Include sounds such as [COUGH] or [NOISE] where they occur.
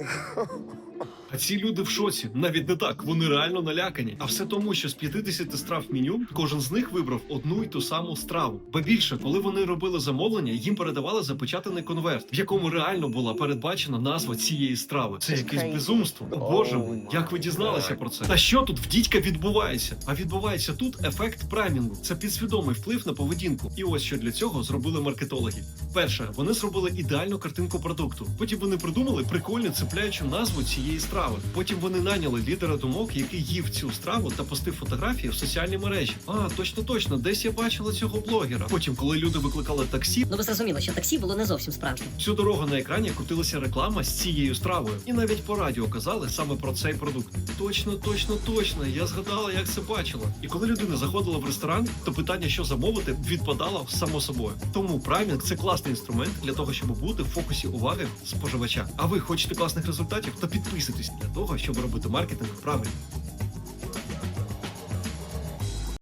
like [LAUGHS] А ці люди в шоці. Навіть не так, вони реально налякані. А все тому, що з 50 страв меню кожен з них вибрав одну й ту саму страву. Ба більше, коли вони робили замовлення, їм передавали запечатаний конверт, в якому реально була передбачена назва цієї страви. Це якесь безумство. О, Боже мій, як ви дізналися про це? Та що тут в дідька відбувається? А відбувається тут ефект праймінгу. Це підсвідомий вплив на поведінку. І ось що для цього зробили маркетологи. Перше, вони зробили ідеальну картинку продукту. Потім вони придумали прикольну цепляючу назву цієї страви. Потім вони наняли лідера думок, який їв цю страву та постив фотографії в соціальні мережі. А точно, точно, десь я бачила цього блогера. Потім, коли люди викликали таксі, Ну ви зрозуміли, що таксі було не зовсім справжнім. всю дорогу на екрані крутилася реклама з цією стравою, і навіть по радіо казали саме про цей продукт. Точно, точно, точно. Я згадала, як це бачила. І коли людина заходила в ресторан, то питання, що замовити, відпадало само собою. Тому праймінг це класний інструмент для того, щоб бути в фокусі уваги споживача. А ви хочете класних результатів? То підписуйтесь для того, щоб робити маркетинг правильно.